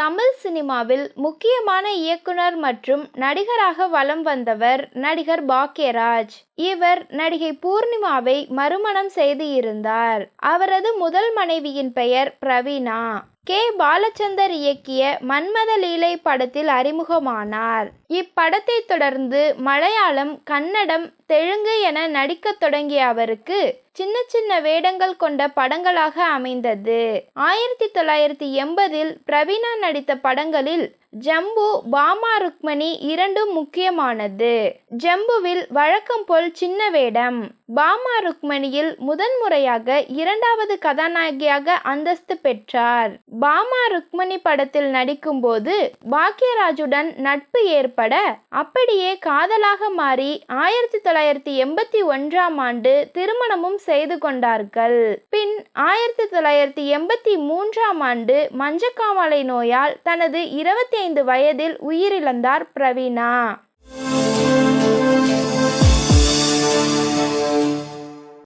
தமிழ் சினிமாவில் முக்கியமான இயக்குனர் மற்றும் நடிகராக வலம் வந்தவர் நடிகர் பாக்யராஜ். இவர் நடிகை பூர்ணிமாவை மறுமணம் செய்து இருந்தார். அவரது முதல் மனைவியின் பெயர் பிரவீனா கே. பாலச்சந்தர் இயக்கிய மன்மத லீலை படத்தில் அறிமுகமானார். இப்படத்தை தொடர்ந்து மலையாளம் கன்னடம் தெலுங்கு என நடிக்கத் தொடங்கிய அவருக்கு சின்ன சின்ன வேடங்கள் கொண்ட படங்களாக அமைந்தது. ஆயிரத்தி தொள்ளாயிரத்தி எண்பதில் பிரவீனா நடித்த படங்களில் ஜம்பு பாமா ருக்மணி இரண்டும் முக்கியமானது. ஜம்புவில் வழக்கம் போல் சின்ன வேடம். பாமா ருக்மணியில் முதன்முறையாக இரண்டாவது கதாநாயகியாக அந்தஸ்து பெற்றார். பாமா ருக்மணி படத்தில் நடிக்கும்போது பாக்யராஜுடன் நட்பு ஏற்பட அப்படியே காதலாக மாறி ஆயிரத்தி தொள்ளாயிரத்தி எண்பத்தி ஒன்றாம் ஆண்டு திருமணமும் செய்து கொண்டார்கள். பின் ஆயிரத்தி தொள்ளாயிரத்தி எண்பத்தி மூன்றாம் ஆண்டு மஞ்சக்காமலை நோயால் தனது இருபத்தி ஐம்பத்தைந்து வயதில் உயிரிழந்தார் பிரவீனா